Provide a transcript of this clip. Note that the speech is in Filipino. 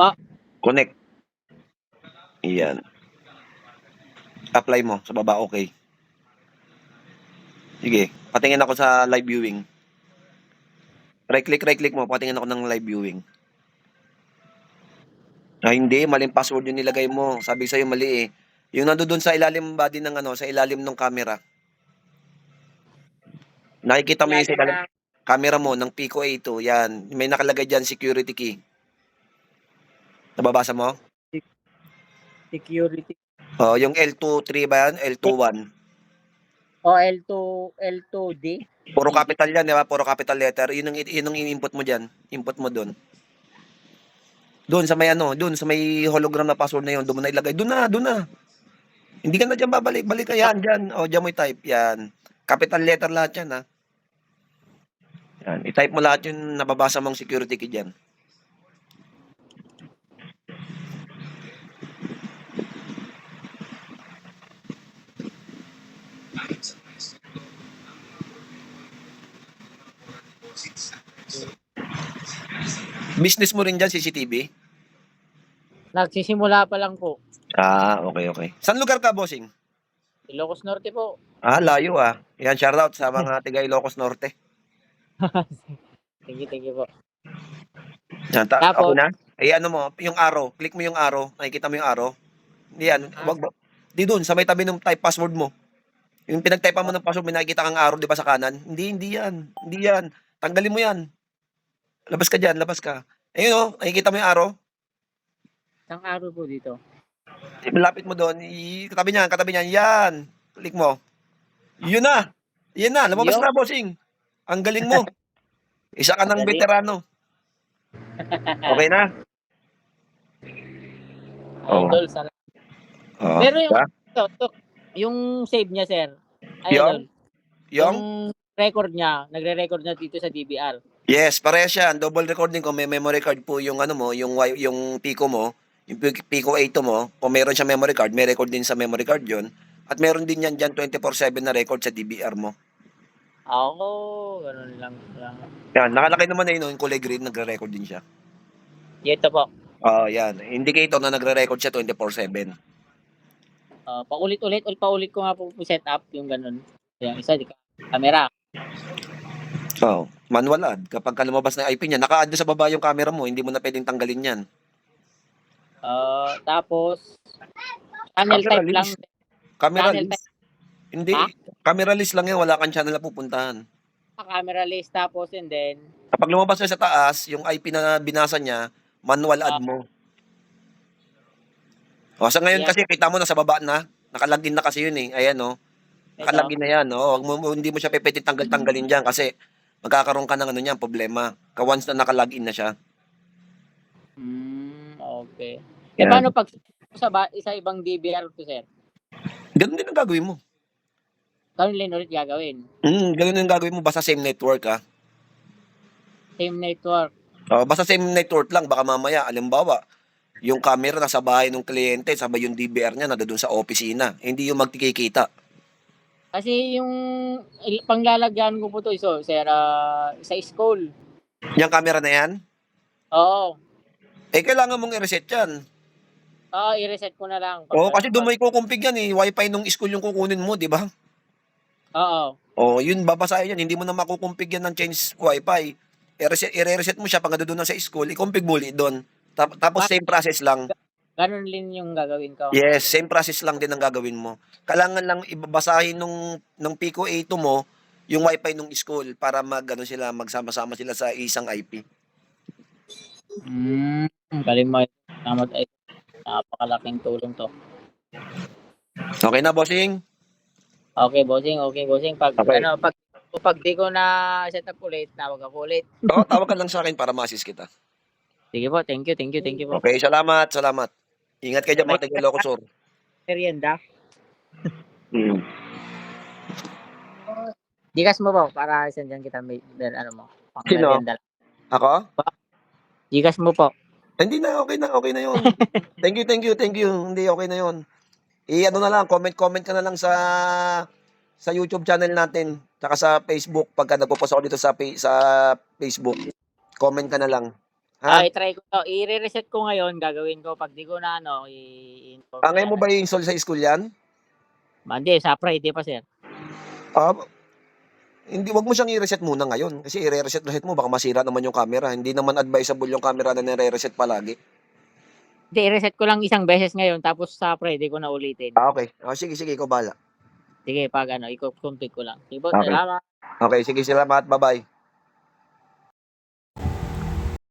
Pa. Connect. Iyan. Apply mo sa baba, okay. Sige, patingin ako sa live viewing. Right click, right click mo, patingin ako ng live viewing. Ah, hindi, maling password yung nilagay mo. Sabi sa'yo mali eh. Yung nandoon sa ilalim body ng ano, sa ilalim ng camera. Nakikita mo yung sa ilalim, camera mo ng Pico A2, yan. May nakalagay dyan security key. Nababasa mo? Security. Oh, yung L23 ba yan? L21. O L2, L2D. Puro capital yan, di ba? Puro capital letter. Yun ang, yun ang input mo dyan. Input mo doon. Doon sa may ano, doon sa may hologram na password na yun, doon mo na ilagay. Doon na, doon na. Hindi ka na dyan babalik. Balik ka yan, dyan. O, dyan mo i-type. Yan. Capital letter lahat yan, ha. Yan. I-type mo lahat yung nababasa mong security key dyan. Business mo rin dyan, CCTV? Nagsisimula pa lang po. Ah, okay, okay. Saan lugar ka, bossing? Ilocos Norte po. Ah, layo ah. Yan, shoutout sa mga tiga Ilocos Norte. Thank you, thank you po. Yan, ta- Tapos- ako na. Ay, ano mo, yung arrow. Click mo yung arrow. Nakikita mo yung arrow. Yan, wag ba? Di doon, sa may tabi ng type password mo. Yung pinag-type mo ng password, may nakikita kang arrow, di ba, sa kanan? Hindi, hindi yan. Hindi yan. Tanggalin mo yan. Labas ka dyan, labas ka. Ayun oh, nakikita mo yung arrow? Isang araw po dito. Lapit mo doon, i- katabi niyan, katabi niyan, yan. Click mo. Yun na. Yan na, lumabas Yo. na, bossing. Ang galing mo. Isa ka ng Galing. veterano. Okay na? Oo. Idol, sana. Oo. Pero yung, Diba? ito, ito, yung save niya, sir. Yung? Idol. Yung? Record niya, nagre-record na dito sa DBR. Yes, parehas yan. Double recording ko may memory card po yung ano mo, yung wi- yung Pico mo, yung Pi- Pico 8 mo. Kung meron siya memory card, may record din sa memory card 'yon. At meron din yan dyan 24/7 na record sa DVR mo. Ako, ganun lang. lang. Yan, nakalaki naman na yun, yung kulay green, nagre-record din siya. Ito po. Ah, yan. Indicator na nagre-record siya 24/7. Uh, paulit-ulit, ulit paulit ko nga po po set up yung ganun. Yung isa, di ka, camera. Oh, manual ad. Kapag ka lumabas na IP niya, naka-add doon sa baba yung camera mo, hindi mo na pwedeng tanggalin yan. Uh, tapos, channel Camera type lang. list. Camera Channel list. Hindi. Ha? Camera list lang yan, wala kang channel na pupuntahan. Camera list tapos and then, Kapag lumabas na sa taas, yung IP na binasa niya, manual add Ah. mo. O, sa ngayon Yeah. kasi, kita mo na sa baba na, nakalagin na kasi yun eh. Ayan o, ito, nakalagin na yan. O, wag mo, hindi mo siya pwede tanggal-tanggalin dyan kasi magkakaroon ka ng ano niyan, problema. Ka once na nakalagin na siya. mm, okay. Eh, Yan. paano pag sa ba, isa ibang DVR to sir? Ganun din ang gagawin mo. Ganun din ulit gagawin. Mm, ganun din ang gagawin mo, basta same network ha. Same network. O, basta same network lang, baka mamaya, alimbawa, yung camera nasa bahay ng kliyente, sabay yung DVR niya na doon sa opisina. Hindi yung magkikita. Kasi yung panglalagyan ko po to iso, sir, ah, sa school. Yung camera na yan, Oo. eh kailangan mong i-reset yan. Oo, i-reset ko na lang. Oo, kasi doon mo ikukumpig yan eh. Wi-Fi nung school yung kukunin mo, di ba? Oo. Oo, yun, babasahin yan. Hindi mo na makukumpig yan ng change Wi-Fi. I-reset, i-reset mo siya pag doon sa school, ikumpig mo ulit doon. Tap- Tapos same process lang. Ganun din yung gagawin ko. Yes, same process lang din ang gagawin mo. Kailangan lang ibabasahin nung, nung Pico A2 mo, yung Wi-Fi nung school para mag, ano sila, magsama-sama sila sa isang IP. Mm, galing mo. Salamat ay napakalaking tulong to. Okay na, bossing? Okay, bossing. Okay, bossing. Pag, Okay. ano, pag, pag di ko na set up ulit, tawag ako ulit. Oo, tawag ka lang sa akin para ma-assist kita. Sige po, thank you, thank you, thank you po. Okay, salamat, salamat. Ingat kayo dyan mga taga Ilocos Sur. Merienda. Hmm. Gigas mo po para isendan kita may, may- ano mo. pang Sino? merienda. Ako? Gigas mo po. Hindi na, okay na, okay na yun. thank you, thank you, thank you. Hindi, okay na yun. I-ano na lang, comment-comment ka na lang sa sa YouTube channel natin, tsaka sa Facebook, pagka nagpo-post ako dito sa, pa- sa Facebook, comment ka na lang. Ha? Ay, try ko to. I-reset ko ngayon. Gagawin ko. Pag di ko na ano, i-inform. Ah, ngayon mo ba i-install sa school yan? Hindi, sa Friday pa, sir. Ah, hindi, wag mo siyang i-reset muna ngayon. Kasi i-reset reset mo, baka masira naman yung camera. Hindi naman advisable yung camera na nire-reset palagi. Hindi, i-reset ko lang isang beses ngayon. Tapos sa Friday ko na ulitin. Ah, okay. Ah, sige, sige, ikaw bahala. Sige, pag ano, i-config ko lang. Sige po, Okay. salamat. Okay, sige, salamat. Bye-bye.